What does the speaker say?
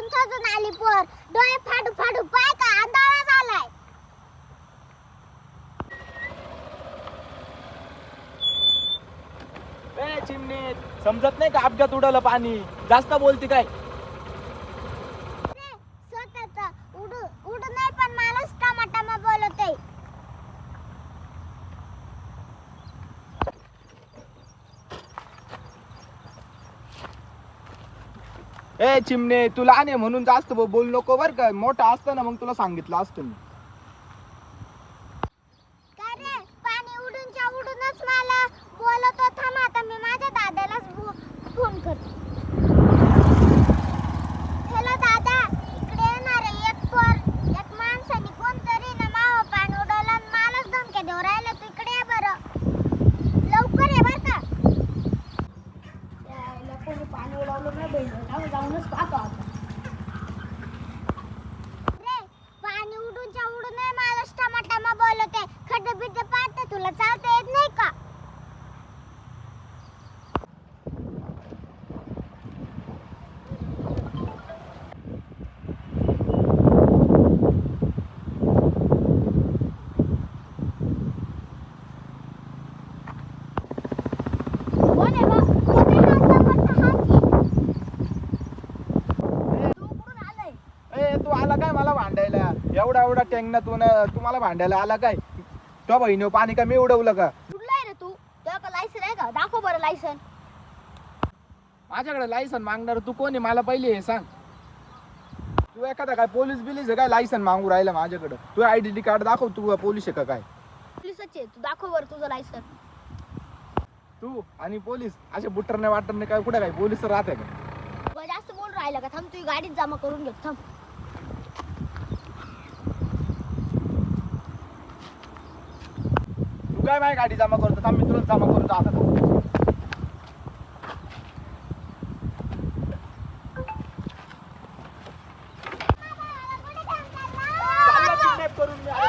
कुठून आली पोर. डोळे फाडू फाडू पाय का आंधळा झालाय. ए चिमणे समजत नाही का अपघात उडालं पाणी? जास्त बोलती काय रे, स्वतःचा उडू उडू नाही पण माणूस टमाटामा बोलतोय ए चिमणे तू लहान आहे म्हणून जास्त बोल नको बर का. मोठा असतं ना मग तुला सांगितलं असतं मी का रे पाणी उडूनच्या उडूनच मला बोलतो थांब आता मी माझ्या दादालाच फो- फोन करतो हॅलो दादा इकडे येणार आहे एक पोर एक माणसाने कोणतरी ना मावं पाणी उडवलं आणि मलाच धमक्या देऊ राहिला तू इकडे ये बरं लवकर ये बरं का यायला कोणी पाणी उडवलं नाही बहिणी जाऊनच पाहतो रे पाणी उडूनच्या उडून माणूस टमाटामा बोलते खड्डे बिड्डे पाहते तुला चालते येत नाही का कोण आहे बा? कोण आहे हा समोरचा हात आहे? तू कुठून आलाय ए तू आला काय मला भांडायला? एवढा एवढा टेंगना तू ना तू मला भांडायला आला काय? तो बहिणी पाणी का मी उडवलं का? रे तू. का लायसन आहे का? दाखव बरं लायसन माझ्याकडे लायसन मागणार तू कोण मला पहिले हे सांग. तू एखादा काय पोलीस बिलीस आहे काय लायसन मागू राहिला माझ्याकडे? तू आयडेंटिटी कार्ड दाखव तू पोलीस आहे का काय? पोलिसच आहे. तू दाखव बरं तुझं लायसन तू आणि पोलीस असे बुटरने वाटरने काय कुठे काय? पोलीस राहते का? जास्त बोल राहिला का? थांब तुझी गाडीत जमा करून घेत. थांब. रुपया माझी गाडी जमा करतो थांब मी तुला जमा करतो आता. तो करून